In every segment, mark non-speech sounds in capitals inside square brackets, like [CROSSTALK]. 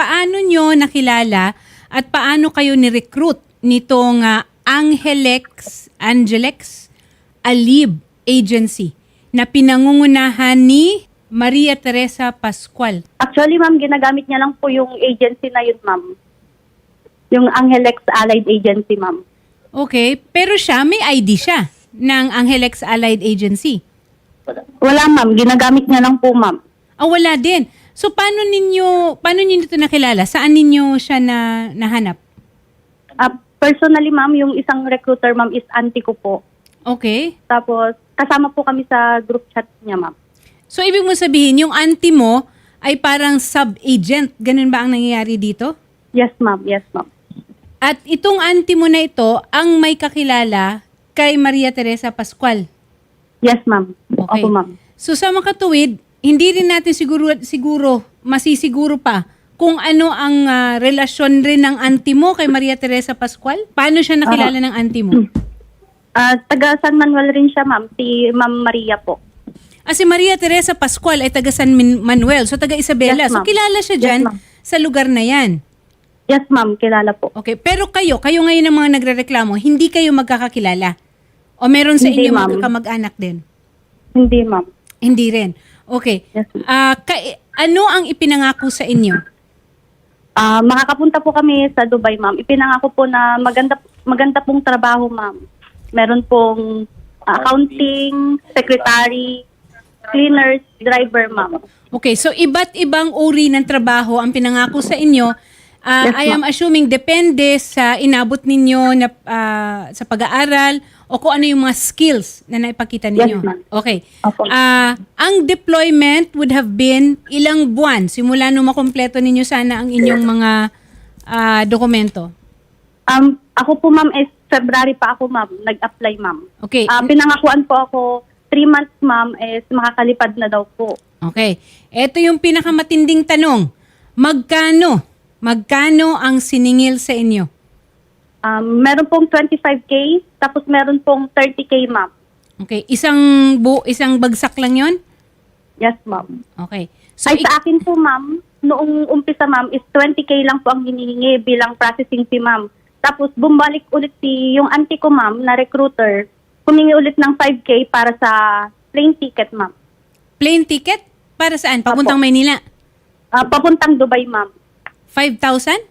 paano nyo nakilala at paano kayo ni-recruit nitong ah, Angelex, Angelex Alib Agency na pinangungunahan ni Maria Teresa Pascual. Actually, ma'am, ginagamit niya lang po yung agency na yun, ma'am. Yung Angelex Allied Agency, ma'am. Okay, pero siya, may ID siya ng Angelex Allied Agency. Wala, ma'am. Ginagamit niya lang po, ma'am. Ah, wala din. So, paano ninyo, paano ninyo ito nakilala? Saan ninyo siya na, nahanap? Ah, personally, ma'am, yung isang recruiter, ma'am, is auntie ko po. Okay. Tapos, kasama po kami sa group chat niya, ma'am. So, ibig mo sabihin, yung auntie mo ay parang sub-agent. Ganun ba ang nangyayari dito? Yes, ma'am. Yes, ma'am. At itong auntie mo na ito, ang may kakilala kay Maria Teresa Pascual. Yes, ma'am. Okay. Opo, ma'am. So sa makatuwid, hindi rin natin siguro, siguro masisiguro pa kung ano ang ah, relasyon rin ng auntie mo kay Maria Teresa Pascual. Paano siya nakilala ng auntie mo? [CLEARS THROAT] Ah, taga San Manuel rin siya, ma'am. Si Ma'am Maria po. Ah, si Maria Teresa Pascual ay taga San Min- Manuel, so taga Isabela. Yes, so ma'am. kilala siya Yes, dyan ma'am. sa lugar na yan. Yes, ma'am. Kilala po. Okay, pero kayo, kayo ngayon ang mga nagrereklamo, hindi kayo magkakakilala? O meron sa Hindi, inyo ma'am. mga kamag-anak din? Hindi, ma'am. Hindi rin. Okay. Yes, ma'am. Ah, ka- ano ang ipinangako sa inyo? Ah, makakapunta po kami sa Dubai, ma'am. Ipinangako po na maganda maganda pong trabaho, ma'am. Meron pong accounting, secretary, cleaners, driver, ma'am. Okay, so iba't ibang uri ng trabaho ang pinangako sa inyo. Ah, Yes, I am assuming depende sa inabot ninyo na ah, sa pag-aaral o kung ano yung mga skills na naipakita ninyo. Yes. Okay. Opo. Ah, ang deployment would have been ilang buwan simula nung makompleto ninyo sana ang inyong mga ah, dokumento. Um, ako po, ma'am, is February pa ako, ma'am. Nag-apply, ma'am. Okay. Ah, pinangakuan po ako, three months, ma'am, is makakalipad na daw po. Okay. Ito yung pinakamatinding tanong. Magkano? Magkano ang siningil sa inyo? Um, meron pong 25K, tapos meron pong 30K, ma'am. Okay, isang bu isang bagsak lang 'yon? Yes, ma'am. Okay. So Ay, sa akin po, ma'am, noong umpisa, ma'am, is 20K lang po ang hinihingi bilang processing fee, ma'am. Tapos, bumalik ulit si yung auntie ko, ma'am, na recruiter, humingi ulit ng 5K para sa plane ticket, ma'am. plane ticket para saan? Papuntang Apo. Maynila. Ah, papuntang Dubai, ma'am. 5,000?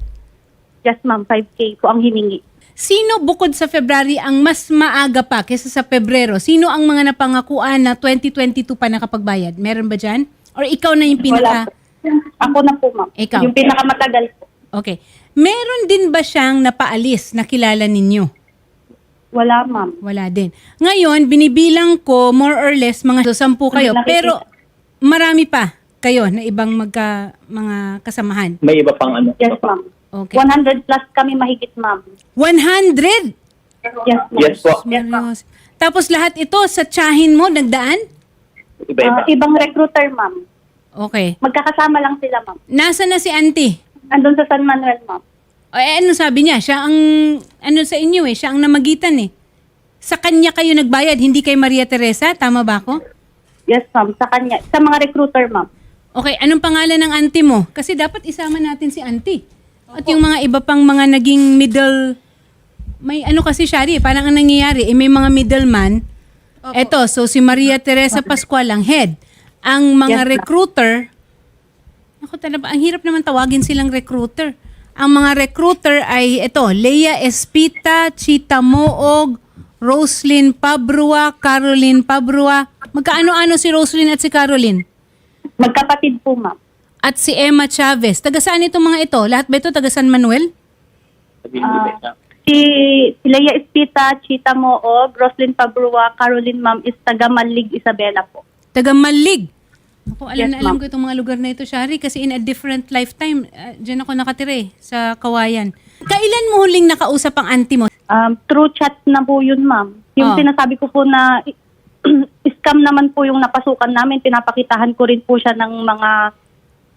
Yes, ma'am, 5K po ang hiningi. Sino bukod sa February ang mas maaga pa kaysa sa Pebrero? Sino ang mga napangakuan na 2022 pa nakapagbayad? Meron ba dyan? Or ikaw na yung pinaka... Wala. Ako na po, ma'am. Ikaw. Yung pinakamatagal po. Okay. Meron din ba siyang napaalis na kilala ninyo? Wala, ma'am. Wala din. Ngayon, binibilang ko more or less mga sampu kayo. Pero marami pa kayo na ibang magka, mga kasamahan. May iba pang ano? Yes, ma'am. Okay. 100 plus kami mahigit, ma'am. 100? Yes, ma'am. Yes po. Yes, ma'am. Tapos lahat ito sa tsahin mo nagdaan? Iba-iba. Ah, ibang recruiter, ma'am. Okay. Magkakasama lang sila, ma'am. Nasa na si auntie? Andun sa San Manuel, ma'am. O, eh, ano sabi niya? Siya ang, ano sa inyo eh, siya ang namagitan eh. Sa kanya kayo nagbayad, hindi kay Maria Teresa? Tama ba ako? Yes, ma'am. Sa kanya. Sa mga recruiter, ma'am. Okay, anong pangalan ng auntie mo? Kasi dapat isama natin si auntie. At yung mga iba pang mga naging middle, may ano kasi Shari, parang ang nangyayari, eh, may mga middleman. Eto, so si Maria Teresa Pascual ang head. Ang mga Yes, ma'am. recruiter, ako talaga, ang hirap naman tawagin silang recruiter. Ang mga recruiter ay ito, Leia Espita, Chita Moog, Roslyn Pabrua, Caroline Pabrua. Magkaano-ano si Roslyn at si Caroline? Magkapatid po, ma'am. At si Emma Chavez. Taga saan itong mga ito? Lahat ba ito taga San Manuel? Sabihin mo ba ito? Si, si Leia Espita, Chita Moog, Roslyn Pabrua, Caroline, ma'am, is taga Malig, Isabela po. Taga Malig. Ako, alam Yes, na alam ma'am. ko itong mga lugar na ito, Shari, kasi in a different lifetime, uh, dyan ako nakatira eh, sa Kawayan. Kailan mo huling nakausap ang auntie mo? Um, true chat na po yun, ma'am. Yung Oh. sinasabi ko po na [CLEARS THROAT] scam naman po yung napasukan namin. Pinapakitahan ko rin po siya ng mga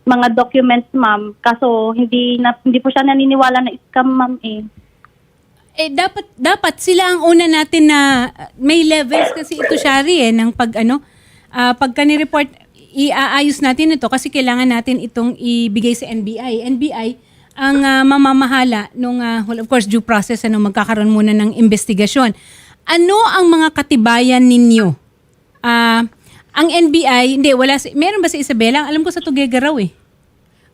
mga documents, ma'am. Kaso hindi na hindi po siya naniniwala na scam, ma'am eh. Eh, dapat, dapat sila ang una natin na uh, may levels kasi ito, Shari, eh, ng pag, ano, ah, pagka ni-report, iaayos natin ito kasi kailangan natin itong ibigay sa NBI. NBI ang ah, mamamahala nung ah, well, of course due process ano magkakaroon muna ng investigasyon. Ano ang mga katibayan ninyo? Ah, ang NBI, hindi wala si, meron ba sa Isabela? Alam ko sa Tuguegarao raw eh.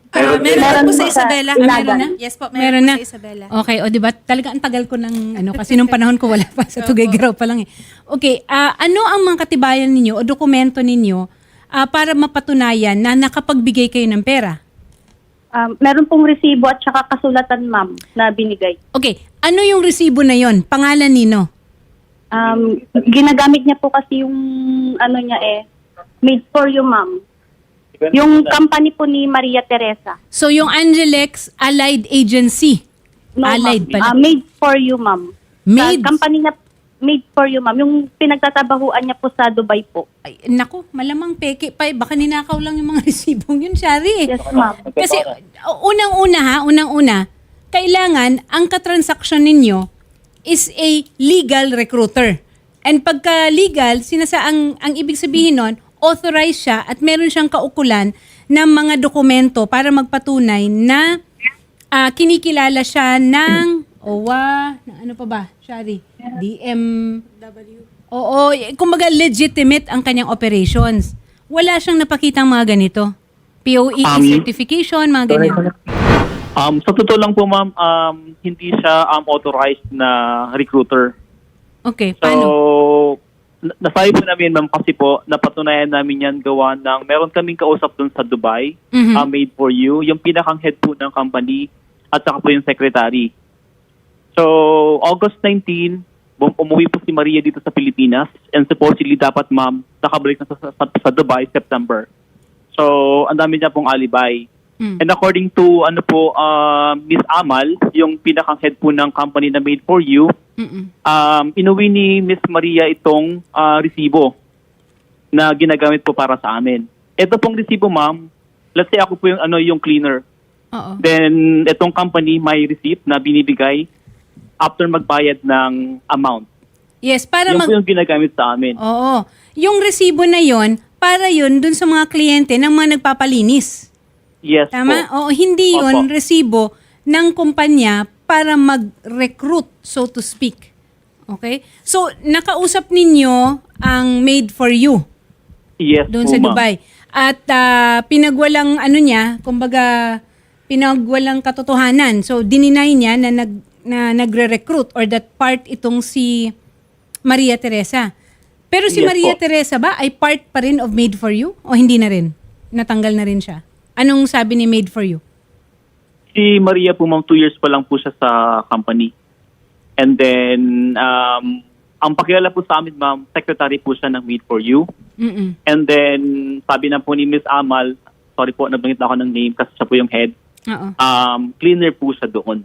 Ah, meron, Meron po sa po sa Isabela. Ah, meron na? Yes po, meron, Meron po na. sa Isabela. Okay, o di ba? Talaga ang tagal ko ng ano kasi nung panahon ko wala pa sa Tuguegarao pa lang eh. Okay, ah, ano ang mga katibayan ninyo o dokumento ninyo ah, para mapatunayan na nakapagbigay kayo ng pera? Um, meron pong resibo at saka kasulatan, ma'am, na binigay. Okay, ano yung resibo na yon? Pangalan nino? Um, ginagamit niya po kasi yung ano niya eh, made for you, ma'am. Yung company po ni Maria Teresa. So yung Angelex Allied Agency. Allied ma'am. pala. Ah, made for you, ma'am. Made? Sa company niya, made for you, ma'am. Yung pinagtatabahuan niya po sa Dubai po. Ay, naku, malamang peke pa. eh. Baka ninakaw lang yung mga [LAUGHS] resibong yun, Shari. eh. Yes, ma'am. Kasi uh, unang-una ha, unang-una, kailangan ang katransaksyon ninyo is a legal recruiter. And pagka legal, sinasa ang, ang ibig sabihin nun, authorized siya at meron siyang kaukulan ng mga dokumento para magpatunay na ah, kinikilala siya ng OWA, ng ano pa ba, Shari? DM, Oo, kumbaga legitimate ang kanyang operations. Wala siyang napakitang mga ganito. POE Um, certification, mga ganyan. Um, sa totoo lang po, ma'am, um, hindi siya um, authorized na recruiter. Okay, So, paano? na- nasabi po namin, ma'am, kasi po, napatunayan namin yan gawa ng, meron kaming kausap dun sa Dubai, Mhm. uh, made for you, yung pinakang head po ng company, at saka po yung secretary. So, August 19, bum- umuwi po si Maria dito sa Pilipinas, and supposedly dapat, ma'am, nakabalik na sa, sa, sa Dubai, September. So, ang dami niya pong alibay. Mm. And according to ano po uh, Miss Amal, yung pinakang head po ng company na Made for You, Mm-mm. um, inuwi ni Miss Maria itong ah, resibo na ginagamit po para sa amin. Ito pong resibo, ma'am, let's say ako po yung ano yung cleaner. Oo. Then itong company may receipt na binibigay after magbayad ng amount. Yes, para Yung mag... po yung ginagamit sa amin. Oo. Yung resibo na yon para yun dun sa mga kliyente ng mga nagpapalinis. Yes Tama? po. Oo, hindi yun Opo. resibo ng kumpanya para mag-recruit, so to speak. Okay? So, nakausap ninyo ang made for you. Yes doon po, sa ma'am. Dubai. At ah, pinagwalang ano niya, kumbaga pinagwalang katotohanan. So dininay niya na nag na nagre-recruit or that part itong si Maria Teresa. Pero si Yes Maria po. Teresa ba ay part pa rin of Made for You o hindi na rin? Natanggal na rin siya. Anong sabi ni Made for You? Si Maria po, ma'am, two years pa lang po siya sa company. And then, um, ang pakilala po sa amin, ma'am, secretary po siya ng Meet for You. Mm-mm. And then, sabi na po ni Miss Amal, sorry po, nabanggit na ako ng name kasi siya po yung head, Oo. um, cleaner po siya doon.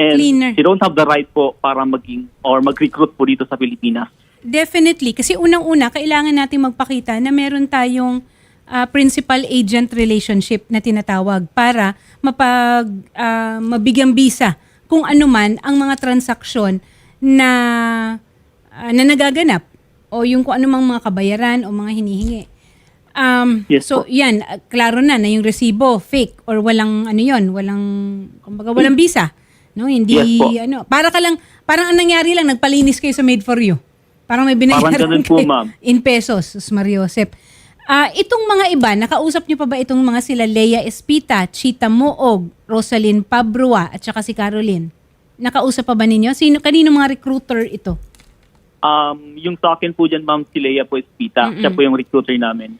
And Cleaner. she don't have the right po para maging or mag-recruit po dito sa Pilipinas. Definitely. Kasi unang-una, kailangan natin magpakita na meron tayong ah, principal agent relationship na tinatawag para mapag ah, mabigyang bisa kung ano man ang mga transaksyon na ah, na nagaganap o yung kung ano mang mga kabayaran o mga hinihingi. Um, Yes so po. yan, ah, klaro na na yung resibo fake or walang ano yon, walang kumbaga walang bisa. No, hindi Yes po. ano, para ka lang parang ang nangyari lang nagpalinis kayo sa Made for You. Parang may binayaran Parang po, kayo ma'am. in pesos, Sus Ah, itong mga iba, nakausap niyo pa ba itong mga sila Leia Espita, Chita Moog, Rosalyn Pabrua at saka si Caroline? Nakausap pa ba ninyo? Sino kanino mga recruiter ito? Um, yung akin po dyan, ma'am, si Leia po Espita. Mm-mm. Siya po yung recruiter namin.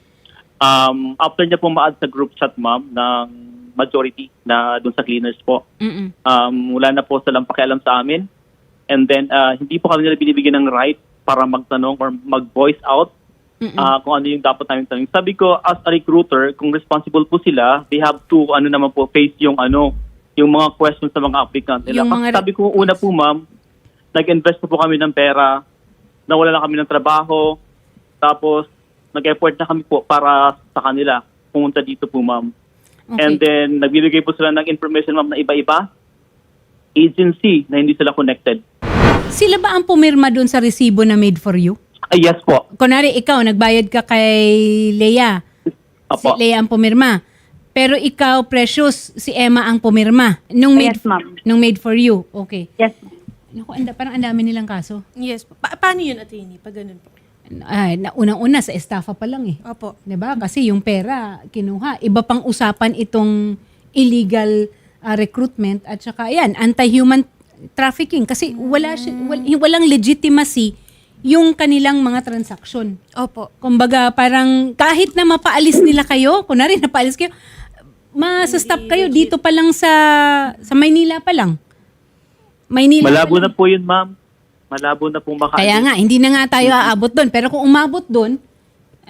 Um, after niya po ma-add sa group chat, ma'am, ng majority na dun sa cleaners po, Mm-mm. um, wala na po silang pakialam sa amin. And then, uh, hindi po kami nila binibigyan ng right para magtanong or mag-voice out Mm-mm. uh, kung ano yung dapat namin tanong. Sabi ko, as a recruiter, kung responsible po sila, they have to, ano naman po, face yung ano, yung mga questions sa mga applicant nila. Yung mga- sabi ko, una po ma'am, nag-invest po, po kami ng pera, nawala na kami ng trabaho, tapos nag-effort na kami po para sa kanila pumunta dito po ma'am. Okay. And then, nagbibigay po sila ng information ma'am na iba-iba, agency na hindi sila connected. Sila ba ang pumirma doon sa resibo na Made for You? Ah, yes po. Kunwari ikaw, nagbayad ka kay Leia. Si Apo. Lea ang pumirma. Pero ikaw, Precious, si Emma ang pumirma. Nung made, Yes, ma'am. Nung made for you. Okay. Yes. Naku, anda, parang ang dami nilang kaso. Yes po. Pa- paano yun, attorney? Pag ganun po. Ay, na, unang-una, sa estafa pa lang eh. Opo. 'Di ba? Kasi yung pera kinuha. Iba pang usapan itong illegal ah, recruitment at saka yan, anti-human trafficking kasi wala siya, wal- walang legitimacy yung kanilang mga transaksyon. Opo. Kumbaga, parang kahit na mapaalis nila kayo, kunwari napaalis kayo, masastop kayo dito pa lang sa sa Maynila pa lang. Maynila Malabo pa na lang. po yun, ma'am. Malabo na po maka- Kaya nga, hindi na nga tayo aabot doon. Pero kung umabot doon,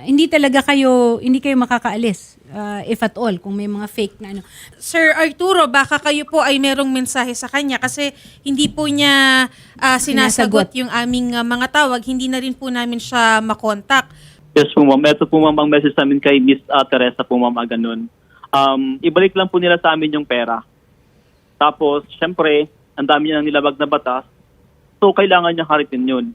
hindi talaga kayo, hindi kayo makakaalis. ah, if at all, kung may mga fake na ano. Sir Arturo, baka kayo po ay merong mensahe sa kanya kasi hindi po niya ah, sinasagot Sinasagot. yung aming ah, mga tawag. Hindi na rin po namin siya makontak. Yes po ma'am. Ito po ma'am ang message namin kay Miss ah, Teresa po ma'am ganun. Um, ibalik lang po nila sa amin yung pera. Tapos, syempre, ang dami niya ng nilabag na batas. So, kailangan niya haritin yun.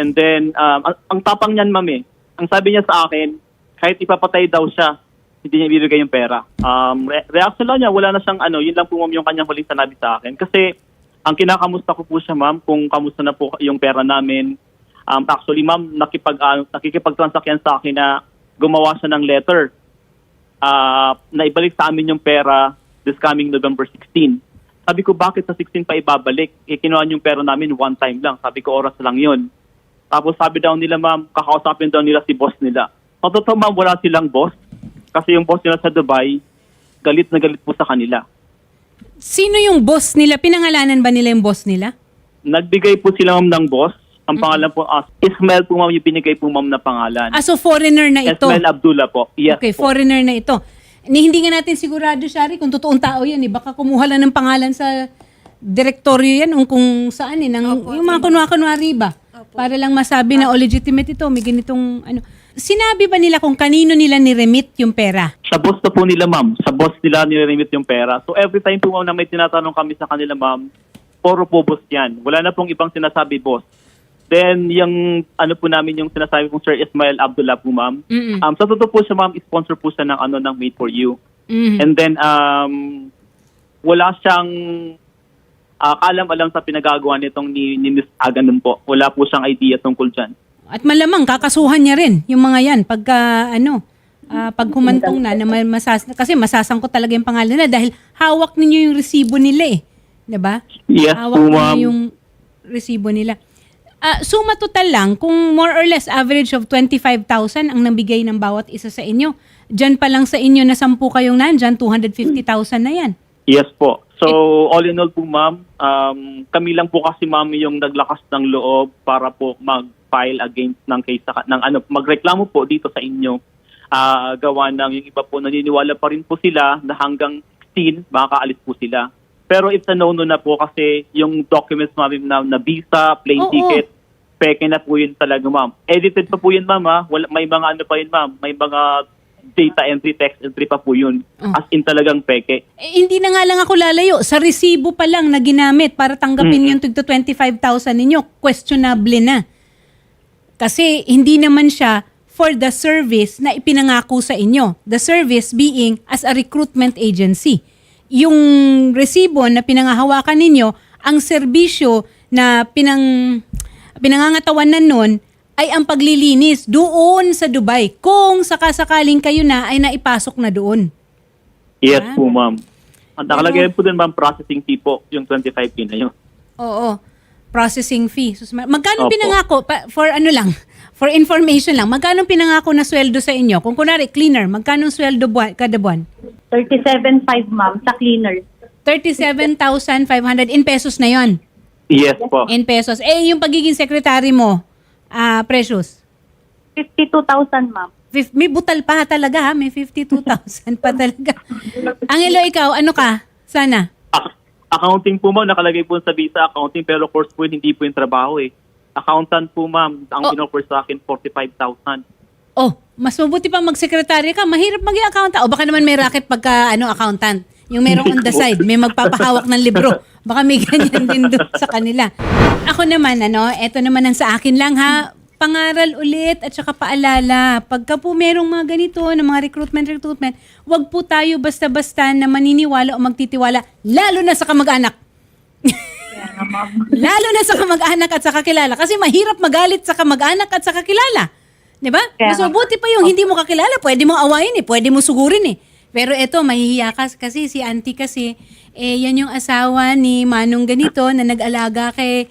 And then, um, ang, ang tapang niyan ma'am eh. Ang sabi niya sa akin, kahit ipapatay daw siya, hindi niya ibibigay yung pera. Um, re- reaction lang niya, wala na siyang ano, yun lang po ma'am yung kanyang huling sanabi sa akin. Kasi, ang kinakamusta ko po siya ma'am, kung kamusta na po yung pera namin, Um, actually, ma'am, nakipag, uh, nakikipag-transact yan sa akin na gumawa siya ng letter ah, na ibalik sa amin yung pera this coming November 16. Sabi ko, bakit sa 16 pa ibabalik? Eh, kinuha yung pera namin one time lang. Sabi ko, oras lang yon. Tapos sabi daw nila, ma'am, kakausapin daw nila si boss nila. Sa totoo, ma'am, wala silang boss. Kasi yung boss nila sa Dubai, galit na galit po sa kanila. Sino yung boss nila? Pinangalanan ba nila yung boss nila? Nagbigay po sila, ma'am, ng boss. Ang pangalan po, ah, Ismail po, ma'am, yung binigay po, ma'am, na pangalan. Ah, so foreigner na ito. Ismail Abdullah po. Yes okay, po. foreigner na ito. Ni, hindi nga natin sigurado, Shari, kung totoong tao yan. Eh. Baka kumuha lang ng pangalan sa direktoryo yan o kung saan eh. Ng, yung mga kunwa-kunwari ba? Para lang masabi na, oh, legitimate ito, may ganitong, ano. Sinabi ba nila kung kanino nila ni-remit yung pera? Sa boss na po nila, ma'am. Sa boss nila nire-remit yung pera. So every time po, ma'am, na may tinatanong kami sa kanila, ma'am, puro po boss yan. Wala na pong ibang sinasabi, boss. Then, yung ano po namin, yung sinasabi kong Sir Ismail Abdullah po, ma'am. Mm-mm. Um, sa totoo po siya, ma'am, sponsor po siya ng, ano, ng Made for You. Mhm. And then, um, wala siyang ah, kaalam-alam sa pinagagawa nitong ni, ni Miss Aga nun po. Wala po siyang idea tungkol dyan. At malamang kakasuhan niya rin yung mga yan pagka ano ah, pag humantong na na masas kasi masasangkot talaga yung pangalan na dahil hawak ninyo yung resibo nila eh. 'Di ba? Yes hawak po, ninyo yung resibo nila. Ah, suma total lang kung more or less average of 25,000 ang nabigay ng bawat isa sa inyo. Diyan pa lang sa inyo na 10 kayong nandyan, 250,000 na yan. Yes po. So, all in all po, ma'am, um, kami lang po kasi, ma'am, yung naglakas ng loob para po mag-file against ng case, ng ano, magreklamo po dito sa inyo. Ah, gawa ng yung iba po, naniniwala pa rin po sila na hanggang 16, makakaalis po sila. Pero it's a no-no na po kasi yung documents, ma'am, na, na visa, plane Oo. ticket, peke na po yun talaga, ma'am. Edited pa po yun, ma'am, ha? Wala, may mga ano pa yun, ma'am. May mga data entry, text entry pa po yun. Oh. As in talagang peke. Eh, hindi na nga lang ako lalayo. Sa resibo pa lang na ginamit para tanggapin yung tigto 25,000 ninyo, questionable na. Kasi hindi naman siya for the service na ipinangako sa inyo. The service being as a recruitment agency. Yung resibo na pinangahawakan ninyo, ang serbisyo na pinang pinangangatawan na nun ay ang paglilinis doon sa Dubai kung sakasakaling kayo na ay naipasok na doon. Yes Ah. po, ma'am. Ang nakalagay po din, ma'am, processing fee po, yung 25K na yun. Oo. Processing fee. Magkano Opo. pinangako? Pa- for ano lang, [LAUGHS] for information lang, magkano pinangako na sweldo sa inyo? Kung kunwari, cleaner, magkano sweldo buwan, kada buwan? 37.5 ma'am sa cleaner. 37,500 in pesos na yon Yes po. In pesos. Eh, yung pagiging secretary mo, ah precious. 52,000 ma'am. Fif- may butal pa talaga ha, may 52,000 pa talaga. Angelo, ikaw, ano ka? Sana. Ac- accounting po, ma'am, nakalagay po sa visa accounting, pero course po, hindi po yung trabaho eh. Accountant po, ma'am, ang Oh. in-offer sa akin, 45,000. Oh, mas mabuti pa magsekretary ka. Mahirap maging accountant. O baka naman may racket pagka ano, accountant. Yung merong on the side, may magpapahawak ng libro. Baka may ganyan din doon sa kanila. Ako naman, ano, eto naman ang sa akin lang ha. pangaral ulit at saka paalala. Pagka po merong mga ganito na mga recruitment, recruitment, wag po tayo basta-basta na maniniwala o magtitiwala, lalo na sa kamag-anak. Lalo na sa kamag-anak at sa kakilala. Kasi mahirap magalit sa kamag-anak at sa kakilala. Di ba? Kaya Mas mabuti pa yung hindi mo kakilala. Pwede mo awayin eh. Pwede mo sugurin eh. Pero eto, mahihiya ka kasi si auntie kasi, eh, yan yung asawa ni Manong ganito na nag-alaga kay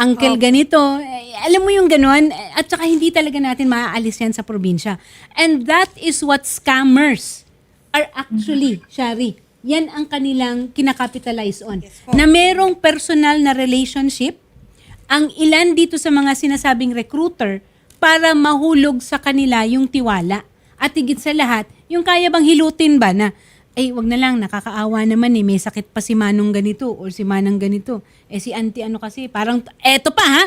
uncle ganito. Eh, alam mo yung ganon? Eh, At saka hindi talaga natin maaalis yan sa probinsya. And that is what scammers are actually, Shari. Yan ang kanilang kinakapitalize on. na merong personal na relationship ang ilan dito sa mga sinasabing recruiter para mahulog sa kanila yung tiwala. At higit sa lahat, yung kaya bang hilutin ba na, ay wag na lang, nakakaawa naman eh, may sakit pa si Manong ganito or si Manang ganito. Eh si auntie ano kasi, parang, eto pa ha,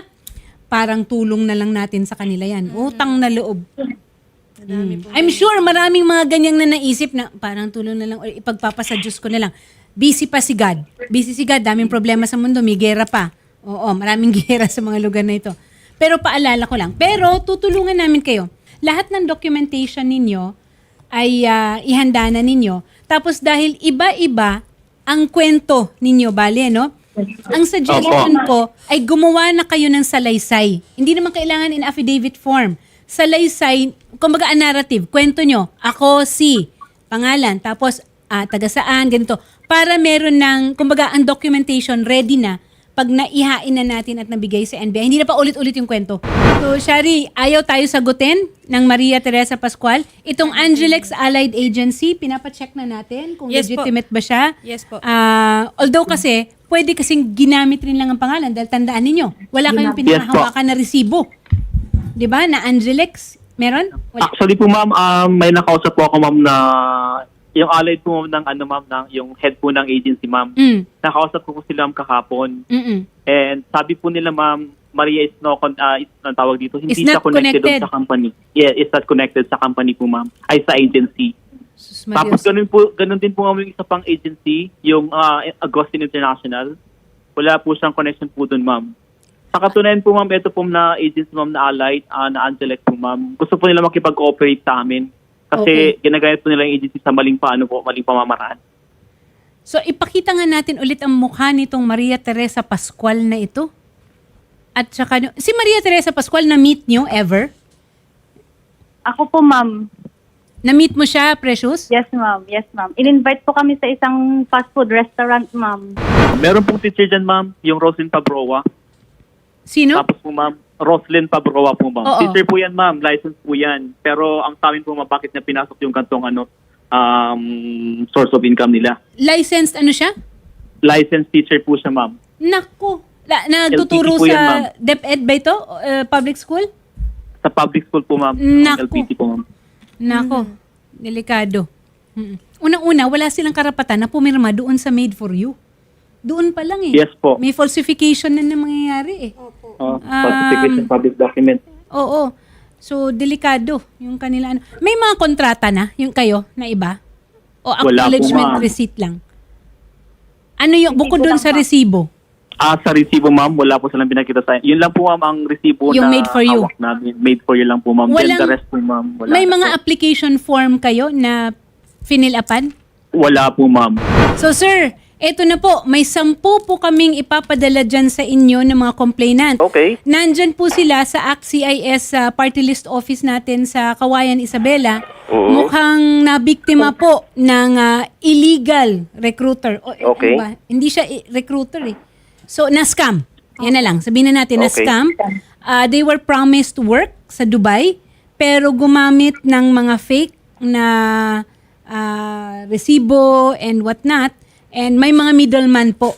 parang tulong na lang natin sa kanila yan. Utang na loob. Mm. I'm sure maraming mga ganyang na naisip na parang tulong na lang or ipagpapasa Diyos ko na lang. Busy pa si God. Busy si God, daming problema sa mundo, may gera pa. Oo, maraming [LAUGHS] gera sa mga lugar na ito. Pero paalala ko lang. Pero tutulungan namin kayo. Lahat ng documentation ninyo ay ah, ihanda na ninyo. Tapos dahil iba-iba ang kwento ninyo, bale, no? Ang suggestion ko ay gumawa na kayo ng salaysay. Hindi naman kailangan in affidavit form. Salaysay, kumbaga a narrative, kwento nyo, ako si, pangalan, tapos ah, taga saan, ganito. Para meron ng, kumbaga ang documentation ready na pag naihain na natin at nabigay sa NBI. Hindi na pa ulit-ulit yung kwento. So, Shari, ayaw tayo sagutin ng Maria Teresa Pascual. Itong Angelex Allied Agency, pinapacheck na natin kung Yes po. legitimate ba siya. Yes po. Ah, although kasi, pwede kasing ginamit rin lang ang pangalan dahil tandaan ninyo, wala kayong pinakahawakan na resibo. 'Di ba? Na Angelex. Meron? Wala. Actually po ma'am, um, may nakausap po ako ma'am na yung allied po ng ano ma'am, ng, yung head po ng agency ma'am. Mm. Nakausap ko po sila ma'am kahapon. Mm-mm. And sabi po nila ma'am, Maria is no, con- is, ang tawag dito, hindi Is siya not connected, doon connected. sa company. Yeah, is not connected sa company po ma'am. Ay sa agency. Sus Maria. Tapos ganun po, ganun din po ma'am yung isa pang agency, yung ah, Agustin International. Wala po siyang connection po doon ma'am. Sa katunayan po ma'am, ito po na agency ma'am na Allied, ah, na Angelex po ma'am. Gusto po nila makipag-cooperate sa amin. Kasi ginagamit po nila yung agency sa maling paano po, maling pamamaraan. So ipakita nga natin ulit ang mukha nitong Maria Teresa Pascual na ito. At saka, si Maria Teresa Pascual na-meet nyo ever? Ako po, ma'am. Na-meet mo siya, Precious? Yes, ma'am. Yes, ma'am. In-invite po kami sa isang fast food restaurant, ma'am. Meron pong teacher dyan ma'am, yung Roslyn Pabroa. Sino? Tapos po ma'am, Roslyn Pabroa po ma'am. Oo. Teacher po yan ma'am, license po yan. Pero ang sa amin po ma'am, bakit na pinasok yung kantong ano, um, source of income nila. Licensed ano siya? Licensed teacher po siya ma'am. Nako. La, nagtuturo po yan, sa. DepEd ba ito? Uh, public school? Sa public school po ma'am. Naku. LPT po ma'am. Nako. Delikado. Mm. Unang-una, wala silang karapatan na pumirma doon sa Made for You. Doon pa lang eh. Yes po. May falsification na na mangyayari eh. Uh, Um, falsification public document. Oo. So, delikado yung kanila. Ano. May mga kontrata na, yung kayo, na iba? O Wala po, acknowledgement ma'am. receipt lang? Ano yung, bukod doon sa resibo? Ah, sa resibo ma'am, wala po silang pinakita sa Yun lang po ma'am ang resibo Yung na made for you. hawak namin. Made for you lang po ma'am. Then Walang- the rest po ma'am. Wala May na mga po. application form kayo na finilapan? Wala po ma'am. So sir, eto na po, may sampu po kaming ipapadala dyan sa inyo ng mga complainant. Okay. Nandyan po sila sa ACT-CIS uh, party list office natin sa Kawayan, Isabela. Oo. Mukhang nabiktima po ng uh, illegal recruiter. O, eh, Okay. ano ba? Hindi siya i- recruiter eh. So, na-scam. Yan na lang. Sabihin na natin, Okay. na-scam. Uh, they were promised work sa Dubai, pero gumamit ng mga fake na uh, resibo and whatnot. And may mga middleman po.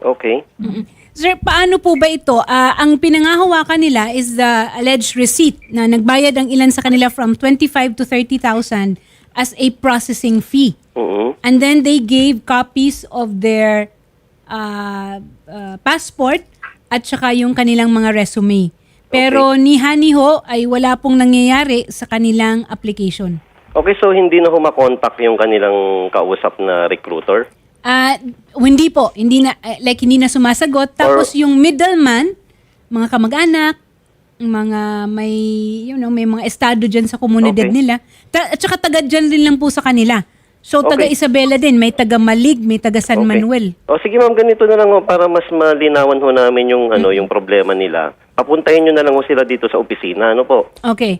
Okay. Mm-mm. Sir, paano po ba ito? Ah, ang pinangahawakan nila is the alleged receipt na nagbayad ang ilan sa kanila from 25 to 30,000 as a processing fee. Oo. And then they gave copies of their ah, ah, passport at saka yung kanilang mga resume. Pero ni Haniho ay wala pong nangyayari sa kanilang application. Okay, so hindi na humakontak yung kanilang kausap na recruiter? Ah, hindi po, hindi na eh, like hindi na sumasagot tapos yung middleman, mga kamag-anak, mga may you know may mga estado diyan sa komunidad Okay. nila. Ta- at saka taga diyan rin lang po sa kanila. So taga Okay. Isabela din, may taga Malig, may taga San Okay. Manuel. O sige ma'am, ganito na lang ho, para mas malinawan ho namin yung ano yung problema nila. Papuntahin nyo na lang ho sila dito sa opisina, ano po? Okay.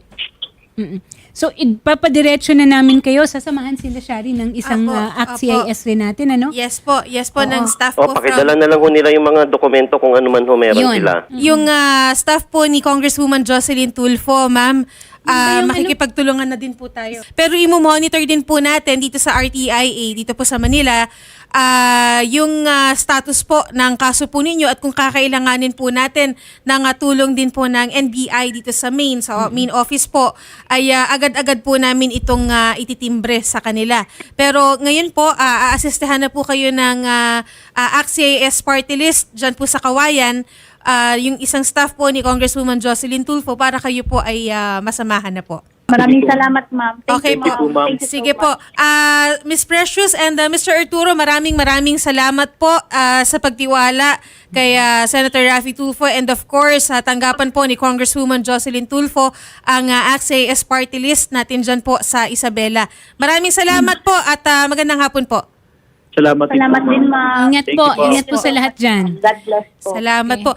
Mm-mm. So ipapadiretso na namin kayo, sasamahan sila Shari ng isang Apo, uh, ACT apo. CIS rin natin ano? Yes po, yes po ng staff O po pakidala from na lang ho nila yung mga dokumento kung ano man ho meron Yun. sila. yung ah, staff po ni Congresswoman Jocelyn Tulfo, ma'am. Ano? makikipagtulungan na din po tayo. Pero imo-monitor din po natin dito sa RTIA, dito po sa Manila, ah, yung ah, status po ng kaso po ninyo at kung kakailanganin po natin ng ah, tulong din po ng NBI dito sa main, sa main office po, ay ah, agad-agad po namin itong ah, ititimbre sa kanila. Pero ngayon po, uh, aasistehan na po kayo ng uh, AXIS party list dyan po sa Kawayan, ah, yung isang staff po ni Congresswoman Jocelyn Tulfo para kayo po ay ah, masamahan na po. Maraming salamat, ma'am. Thank Okay you, po. Thank you, ma'am. Thank you so Sige much. po. Ah, Miss Precious and ah, Mr. Arturo, maraming maraming salamat po ah, sa pagtiwala kay ah, Senator Raffy Tulfo and of course, sa tanggapan po ni Congresswoman Jocelyn Tulfo ang uh, AXIS party list natin dyan po sa Isabela. Maraming salamat po at ah, magandang hapon po. Salamat, Salamat din po, din, ma'am. Ingat Thank po, you po. ingat po sa lahat diyan. God bless po. Salamat Okay. po.